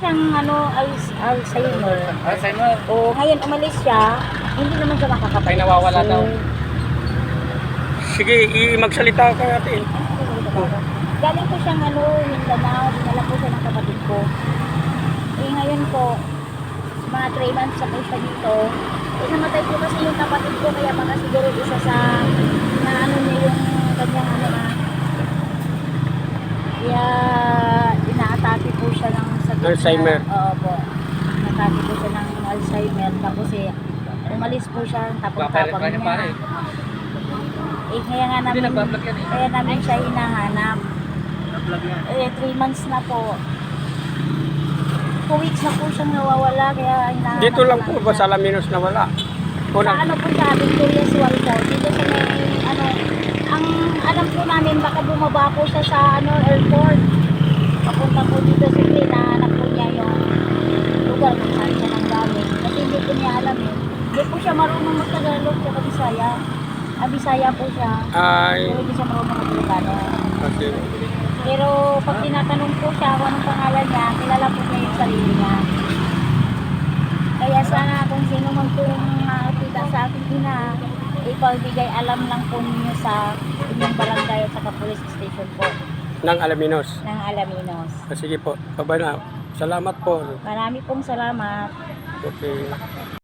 Siyang ano, Al- Alzheimer. Alzheimer. O ngayon umalis siya, hindi naman siya makakapag Ay, nawawala daw. Sige, i- magsalita ka ate. Galing ko siyang ano, Mindanao, dinala ko siya ng kapatid ko. Eh ngayon po, mga 3 months na po siya dito. Eh namatay po kasi yung kapatid ko, kaya baka siguro isa sa na ano niya yung kanyang ano na. Kaya inaatake po siya ng sakit na- Alzheimer. Oo po. Inaatake po siya ng Alzheimer. Tapos eh, umalis po siya, Papalit niya. pa pare. Eh, kaya nga namin, eh. kaya namin siya hinahanap. Eh, 3 months na po. 2 weeks na po siyang nawawala, kaya hinahanap Dito lang po ba sa Alaminos na wala? Sa Unang, ano po siya, Victoria's Wall po. Dito sa may, ano, ang alam po namin, baka bumaba po siya sa, ano, airport. Papunta po dito sa hinahanap po niya yung lugar kung saan siya nang galing. Kasi hindi po niya alam eh. Hindi po siya marunong magtagalog sa Bisaya. Ah, Bisaya po siya. ay, Pero hindi siya marunong mag-Ilocano. okay. Pero pag tinatanong po siya kung anong pangalan niya, kilala po niya yung sarili niya. Kaya sana kung sino man po makakita sa ating ina, ipagbigay alam lang po ninyo sa inyong barangay at saka police station po ng Alaminos. ng Alaminos. Ah, sige po, baba na. Salamat po. Marami pong salamat. Okay.